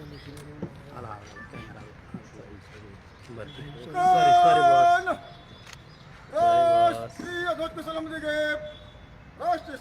आला बरं sorry sorry boss राष्ट्रीय ध्वज सलाम देगे राष्ट्रीय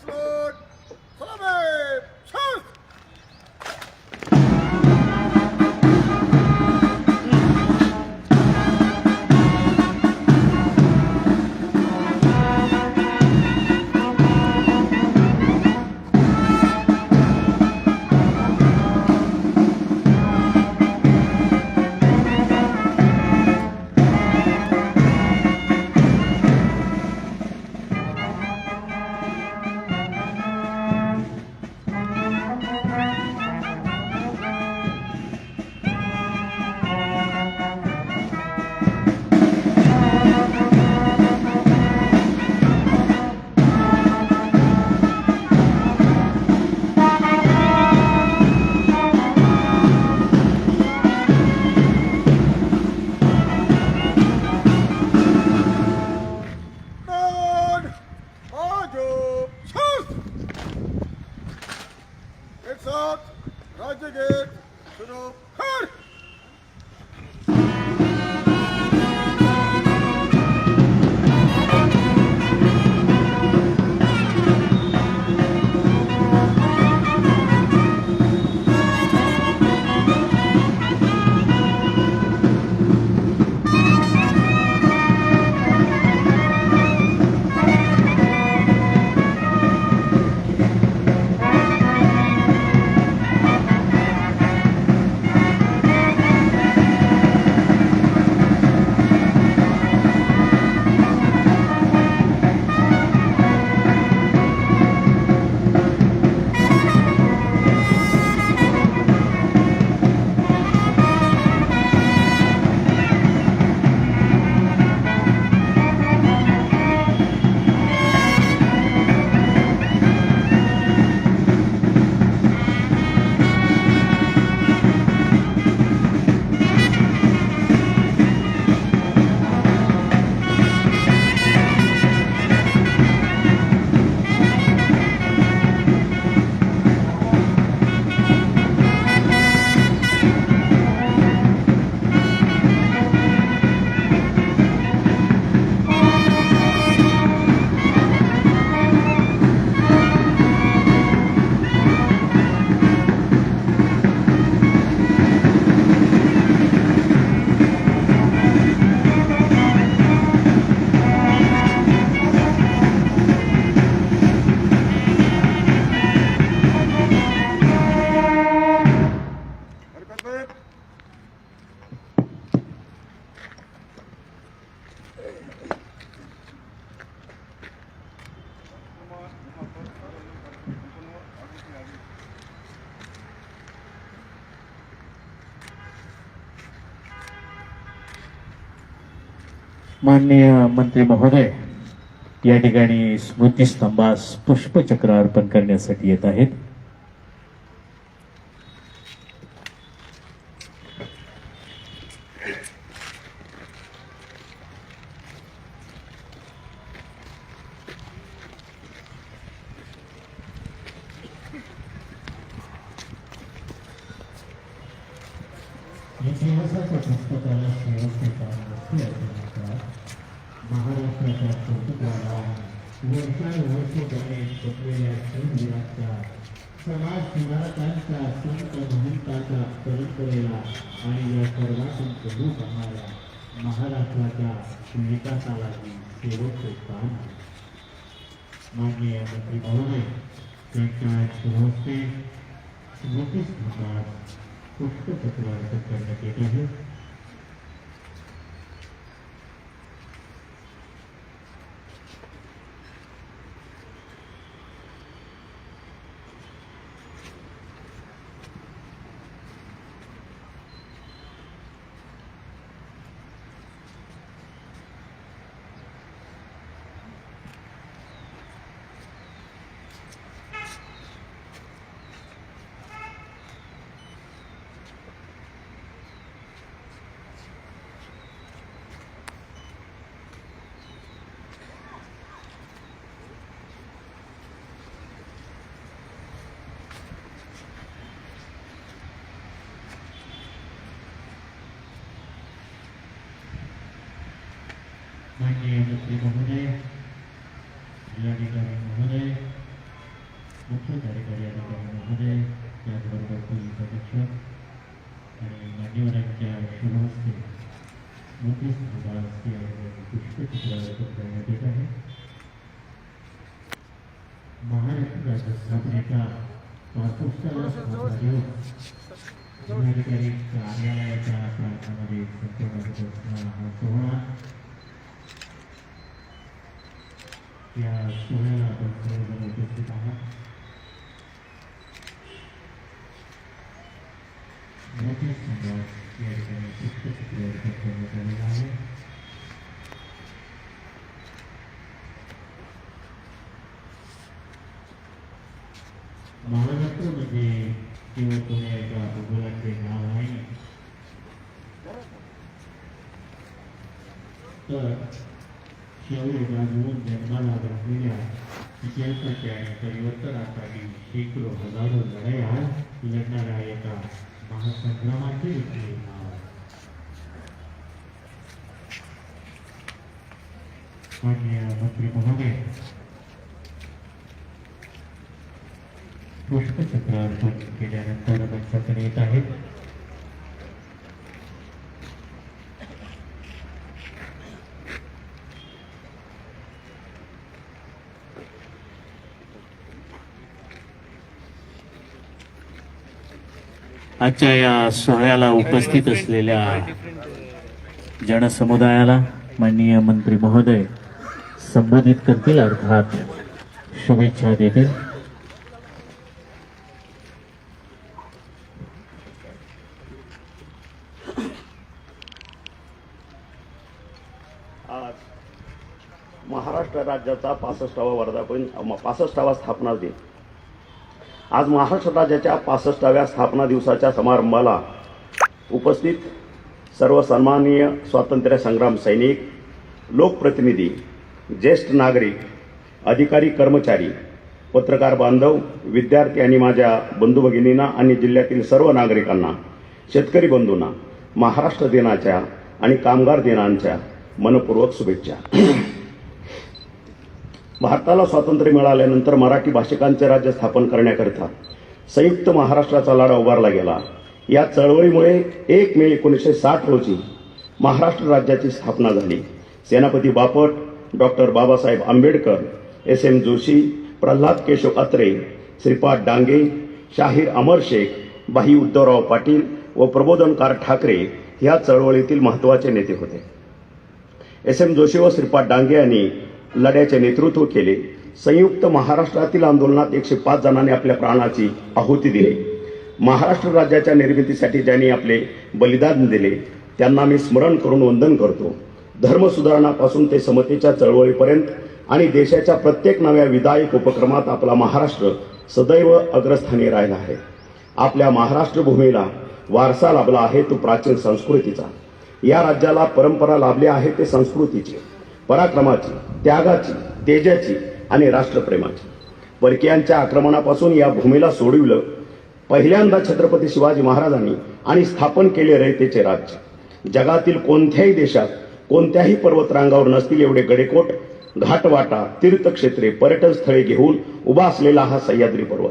माननीय मंत्री महोदय या ठिकाणी स्मृतीस्तंभास पुष्पचक्र अर्पण करण्यासाठी येत आहेत. महाराष्ट्राच्या कौतुकाला वर्षानुवर्ष गणेश जपलेल्या शूरवीराच्या समाज सुधारकांच्या संत महंताच्या परंपरेला आणि या सर्वातून प्रभू करणाऱ्या महाराष्ट्राच्या विकासालाही शेवटचे काम आहे. माननीय मंत्री महोदय त्यांच्या शुभहस्ते स्मृतीस्तंभात पुष्पचक्र अर्पण करण्यात येत आहे मंत्री महोदय जिल्हाधिकारी महोदय मुख्य कार्यकारी अधिकारी महोदय त्याचबरोबर पोलीस अधीक्षक आणि मान्यवरांच्या शुभहस्ते मोठी समाजसेवा पुष्पचित्र करण्यात येत आहे. महाराष्ट्र राज्य स्थापनेच्या पासष्टाव्या समारोह जिल्हाधिकारी कार्यालयाच्या प्रांगणामध्ये संपन्न होत असणारा हा सोहळा या सोहळ्याला आपण सर्वजण उपस्थित आहात मोठे संवाद या ठिकाणी पुष्पचित्र अर्पण करण्यात आलेलं आहे महाराष्ट्र म्हणजे केवळ कोण्या एका भूगोलाचे नाव आहे तर शौर्य गाजवून जन्माला घातलेल्या इतिहासाच्या आणि परिवर्तनासाठी शेकडो हजारो लढाया लढणाऱ्या एका महासंग्रामाचे देखील नाव आहे। मान्य मंत्री महोदय पुष्पचक्र अर्पण केल्यानंतर मंचाकडे येत आहेत आजच्या या सोहळ्याला उपस्थित असलेल्या जनसमुदायाला माननीय मंत्री महोदय संबोधित करतील अर्थात शुभेच्छा देतील. आज महाराष्ट्र राज्याचा पासष्टावा वर्धापन पासष्टावा स्थापना दिन. आज महाराष्ट्र राज्याच्या पासष्टाव्या स्थापना दिवसाच्या समारंभाला उपस्थित सर्व सन्माननीय स्वातंत्र्य संग्राम सैनिक लोकप्रतिनिधी ज्येष्ठ नागरिक अधिकारी कर्मचारी पत्रकार बांधव विद्यार्थी आणि माझ्या बंधू भगिनींना आणि जिल्ह्यातील सर्व नागरिकांना शेतकरी बंधूंना महाराष्ट्र दिनाच्या आणि कामगार दिनांच्या मनपूर्वक शुभेच्छा. भारताला स्वातंत्र्य मिळाल्यानंतर मराठी भाषिकांचे राज्य स्थापन करण्याकरिता संयुक्त महाराष्ट्राचा लढा उभारला गेला. या चळवळीमुळे एक मे एकोणीसशे साठ रोजी महाराष्ट्र राज्याची स्थापना झाली. Senapati Bapat doctor Babasaheb Ambedkar S M Joshi Pralhad Keshav Atre Shripad Dange Shahir Amar Shaikh बाही उद्धवराव पाटील व प्रबोधनकार ठाकरे ह्या चळवळीतील महत्त्वाचे नेते होते. एस एम जोशी व श्रीपाद डांगे यांनी लढ्याचे नेतृत्व केले. संयुक्त महाराष्ट्रातील आंदोलनात एकशे पाच जणांनी आपल्या प्राणाची आहुती दिली. महाराष्ट्र राज्याच्या निर्मितीसाठी ज्यांनी आपले बलिदान दिले त्यांना मी स्मरण करून वंदन करतो. धर्मसुधारणापासून ते समतेच्या चळवळीपर्यंत आणि देशाच्या प्रत्येक नव्या विधायक उपक्रमात आपला महाराष्ट्र सदैव अग्रस्थानी राहिला आहे. आपल्या महाराष्ट्र भूमीला वारसा लाभला आहे तो प्राचीन संस्कृतीचा. या राज्याला परंपरा लाभली आहे ते संस्कृतीची पराक्रमाची. त्यागाची तेजाची आणि राष्ट्रप्रेमाची. परकीयांच्या आक्रमणापासून या भूमीला सोडविलं पहिल्यांदा छत्रपती शिवाजी महाराजांनी आणि स्थापन केले रयतेचे राज्य. जगातील कोणत्याही देशात कोणत्याही पर्वतरांगावर नसतील एवढे गडेकोट घाटवाटा तीर्थक्षेत्रे पर्यटन स्थळे घेऊन उभा असलेला हा सह्याद्री पर्वत.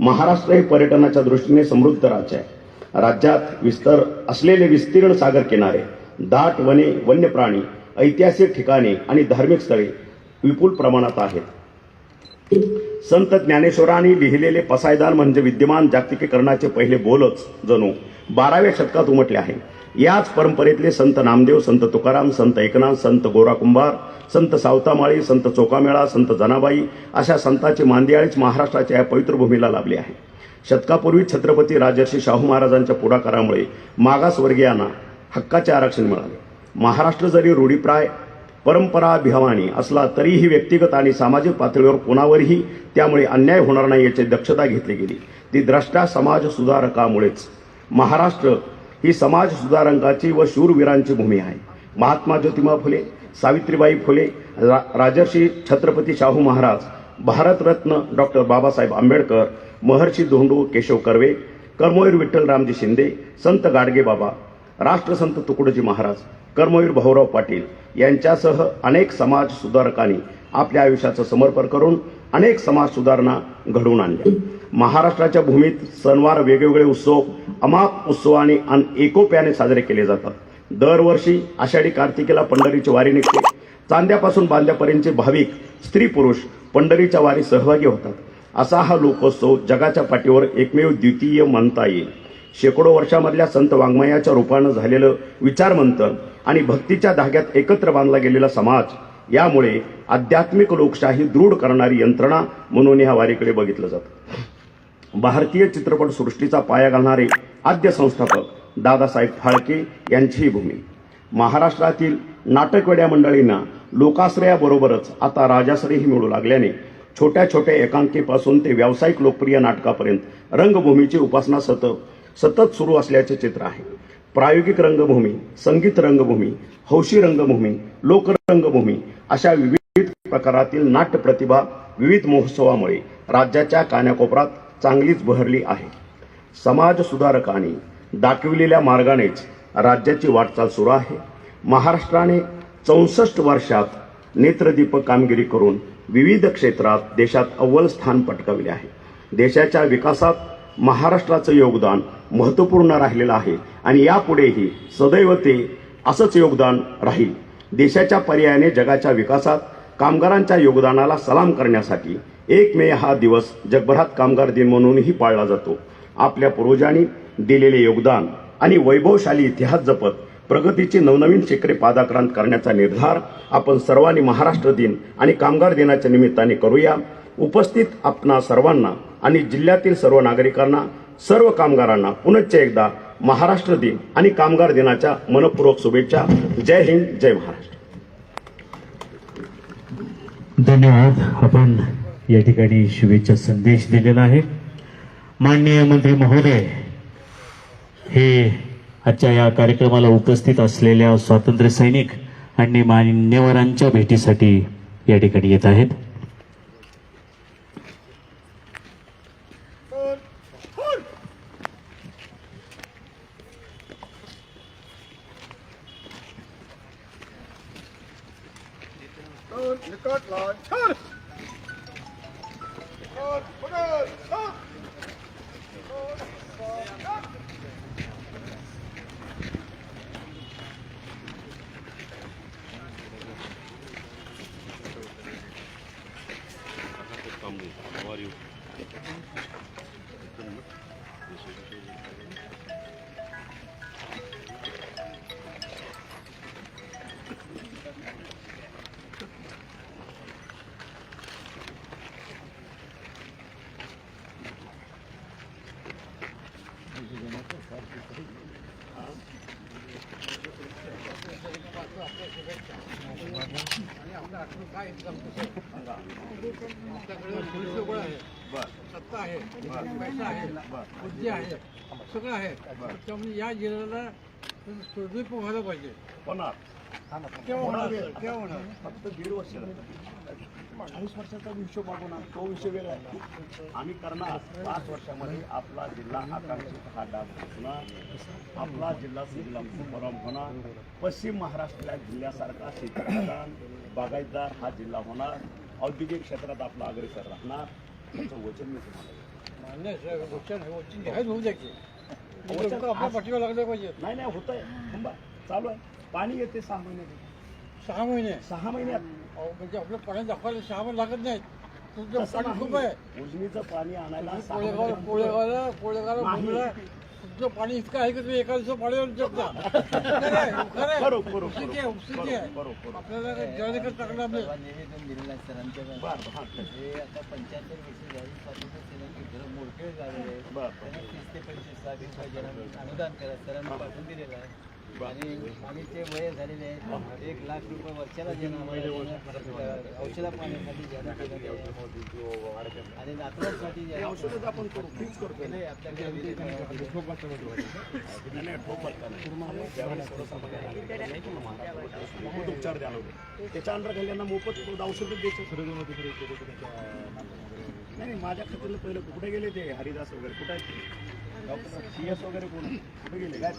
महाराष्ट्र हे पर्यटनाच्या दृष्टीने समृद्ध राज्य आहे. राज्यात विस्तर असलेले विस्तीर्ण सागर किनारे दाट वने वन्य प्राणी ऐतिहासिक ठिकाणे आणि धार्मिक स्थळे विपुल प्रमाणात आहेत. संत ज्ञानेश्वरांनी लिहिलेले पसायदान म्हणजे विद्यमान जागतिकीकरणाचे पहिले बोलच जणू बाराव्या शतकात उमटले आहे. याच परंपरेतले संत नामदेव संत तुकाराम संत एकनाथ संत गोरा कुंभार संत सावतामाळी संत चोकामेळा संत जनाबाई अशा संतांचे मांदियाळीच महाराष्ट्राच्या या पवित्र भूमीला लाभले आहे. शतकापूर्वी छत्रपती राजर्षी शाहू महाराजांच्या पुढाकारामुळे मागासवर्गीयांना हक्काचे आरक्षण मिळाले. महाराष्ट्र जरी रूढीप्राय परंपराभिमानी असला तरीही व्यक्तिगत आणि सामाजिक पातळीवर कोणावरही त्यामुळे अन्याय होणार नाही याची दक्षता घेतली गेली. ती द्रष्टा समाज सुधारकामुळेच. महाराष्ट्र ही समाज सुधारकांची व शूरवीरांची भूमी आहे. महात्मा ज्योतिबा फुले सावित्रीबाई फुले रा राजर्षी छत्रपती शाहू महाराज भारतरत्न डॉक्टर बाबासाहेब आंबेडकर महर्षी धोंडू केशव कर्वे कर्मवीर विठ्ठल रामजी शिंदे संत गाडगे बाबा राष्ट्रसंत तुकडोजी महाराज कर्मवीर भाऊराव पाटील यांच्यासह अनेक समाज सुधारकांनी आपल्या आयुष्याचं समर्पण करून अनेक समाज सुधारणा घडवून आणल्या. महाराष्ट्राच्या भूमीत सणवार वेगवेगळे उत्सव अमाप उत्सवाने आणि एकोप्याने साजरे केले जातात. दरवर्षी आषाढी कार्तिकेला पंढरीची वारी निघते. चांद्यापासून बांद्यापर्यंतचे भाविक स्त्री पुरुष पंढरीच्या वारी सहभागी होतात. असा हा लोकोत्सव जगाच्या पाठीवर एकमेव द्वितीय म्हणता येईल. शेकडो वर्षामधल्या संत वाङ्मयाच्या रूपानं झालेलं विचारमंथन आणि भक्तीच्या धाग्यात एकत्र बांधला गेलेला समाज यामुळे आध्यात्मिक लोकशाही दृढ करणारी यंत्रणा म्हणून ह्या वारीकडे बघितलं जातं. भारतीय चित्रपट सृष्टीचा पाया घालणारे आद्य संस्थापक दादासाहेब फाळके यांचीही भूमी. महाराष्ट्रातील नाटकवेड्या मंडळींना लोकाश्रयाबरोबरच आता राजाश्रयही मिळू लागल्याने छोट्या छोट्या एकांकीपासून ते व्यावसायिक लोकप्रिय नाटकापर्यंत रंगभूमीची उपासना सतत सतत सुरू असल्याचे चित्र आहे. प्रायोगिक रंगभूमी संगीत रंगभूमी हौशी रंगभूमी लोकरंगभूमी अशा विविध प्रकारातील नाट्य प्रतिभा विविध महोत्सवामुळे राज्याच्या कान्याकोपऱ्यात चांगलीच बहरली आहे. समाज सुधारकांनी दाखविलेल्या मार्गानेच राज्याची वाटचाल सुरू आहे. महाराष्ट्राने चौसष्ट वर्षात नेत्रदीपक कामगिरी करून विविध क्षेत्रात देशात अव्वल स्थान पटकावले आहे. देशाच्या विकासात महाराष्ट्राचं योगदान महत्त्वपूर्ण राहिलेलं आहे. आणि यापुढेही सदैव ते असंच योगदान राहील. देशाच्या पर्यायाने जगाच्या विकासात कामगारांच्या योगदानाला सलाम करण्यासाठी एक मे हा दिवस जगभरात कामगार दिन म्हणूनही पाळला जातो. आपल्या पूर्वजांनी दिलेले योगदान आणि वैभवशाली इतिहास जपत प्रगतीची नवनवीन शिखरे पादाक्रांत करण्याचा निर्धार आपण सर्वांनी महाराष्ट्र दिन आणि कामगार दिनाच्या निमित्ताने करूया. उपस्थित आपणा सर्वांना आणि जिल्ह्यातील सर्व नागरिकांना सर्व कामगारांना पुनश्च एकदा महाराष्ट्र दिन आणि कामगार दिनाच्या मनपूर्वक शुभेच्छा. जय हिंद जय महाराष्ट्र. धन्यवाद. आपण या ठिकाणी शुभेच्छा संदेश दिलेला आहे. माननीय मंत्री महोदय हे आजच्या या कार्यक्रमाला उपस्थित असलेल्या स्वातंत्र्य सैनिक आणि मान्यवरांच्या भेटीसाठी या ठिकाणी येत आहेत. आहे. सत्ता आहे पैसा आहे बुद्धी आहे सगळं आहे त्यामुळे या जिल्ह्याला सुदीप व्हायला पाहिजे होणार? केव्हा होणार? केव्हा होणार? फक्त दीड वर्ष अडीच वर्षाचा हिशोब मागवणार तो विषय वेगळा आहे. आम्ही करणार पाच वर्षामध्ये आपला जिल्हा आकांक्षित हा डाग होणार. आपला जिल्हा जिल्हा परम होणार. पश्चिम महाराष्ट्राच्या जिल्ह्यासारखा शेतकऱ्यादान बागायतदार हा जिल्हा होणार. औद्योगिक क्षेत्रात आपला अग्रेसर राहणार. त्याचं वचन मी तुम्हाला पाठीवर लागले पाहिजे. नाही नाही होत आहे थांबा. चालू आहे. पाणी येते सहा महिने. सहा महिने. सहा महिन्यात. म्हणजे आपलं पाणी दाखवायला महिने लागत नाहीत. तुमचं तसं पाणी खूप नाही. आहे. उजनीचं पाणी आणायला सहा कोळेगाव महिने- कोळेगावला कोळेगावला नाही. भूमीला तुमचं पाणी इतकं आहे की तुम्ही एका दिवसात पाणी आणू शकता. खरं आहे, खरं आहे. बरोबर, बरोबर, उपस्थिती आहे उपस्थिती आहे. बरोबर, बरोबर. आपल्याला जळणीकडे टाकलं आपलं? निवेदन दिलेलं आहे सरांच्या बरं, हां, हे आता पंच्याहत्तर वर्ष झाली स्वातंत्र्य सेनेचे घरं मोडकळे झालेले आहेत बरं. त्यांना तीस ते पंचवीस लाख रुपये जरा अनुदान करा सरांनी पाठवून दिलेलं आहे. आणि आणि ते वय झालेले आहेत. एक लाख रुपये वर्षाला ज्यांना औषधा पाण्यासाठी आहे. आणि नातवांसाठी हे ज्यांना औषधं आपण मोफत उपचार द्यायला होते त्याच्या अंडर खाल्ल्यांना मोफत औषधं द्यायचं नाही नाही, माझ्या खात्याला पहिलं कुठे गेले ते? हरिदास वगैरे कुठे डॉक्टर सी एस वगैरे कोण? कुठे गेले? काय?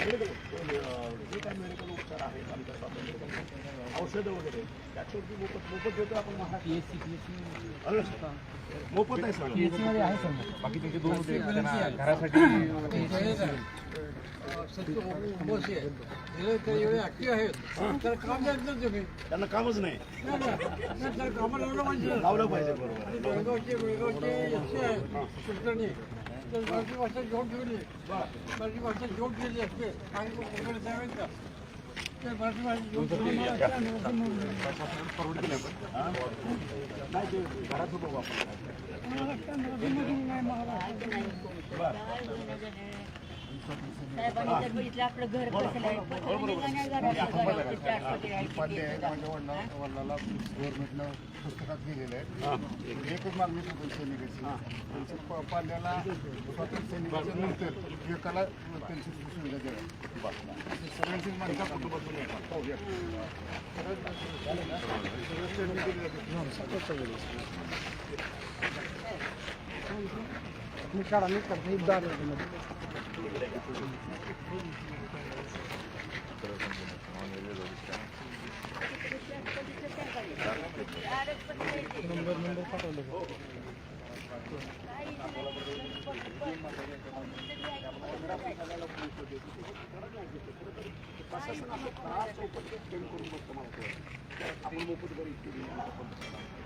जे काही मेडिकल उपचार आहेत आमच्या स्वातंत्र्य औषधं वगैरे त्याच्यावरती मोफत मोफत देतो आपण महाराष्ट्र मोफत आहे उपोषी आहेत तर काम तुम्ही त्यांना कामच नाही. कामाला लावलं पाहिजे लावलं पाहिजे बरोबर तर मराठी भाषा घेऊन ठेवली मराठी भाषा घेऊन ठेवली असते. आणि मग कोकण का ते मराठी भाषा घेऊन ठेवली नाही वापर साहेबांनी तर बघितलं आपलं घर कसं आहे माझ्या वडिला वडिलाला गव्हर्नमेंटनं पुस्तकात गेलेलं आहे एकच मागणी होती सैनिकाची त्यांच्या प- पाल्याला स्वातंत्र्य सैनिकाच्या नंतर एकाला त्यांची सुविधा द्यावी सगळ्यांची मागणी कुटुंबातून येतात. हो, या. लोकं पण बरी त्याच्यावर.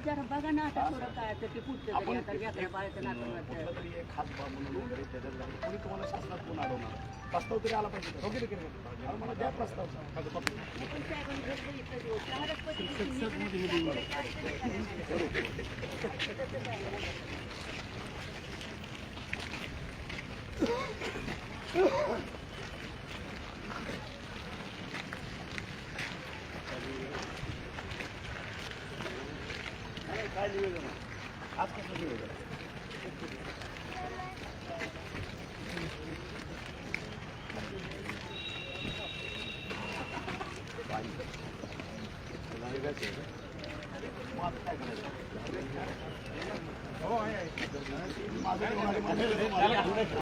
जरा- बघा ना आता थोडं काय तर ते पुढचं तरी आता लेकरं बाळाचं तरी एक म्हणून वगैरे त्याच्यात कोणी तुम्हाला शासनात कोण अडवणार प्रस्ताव तरी आला पाहिजे की नाही? अरे मला द्या प्रस्ताव माझं पत्र. साहेबांनी चारच नाही,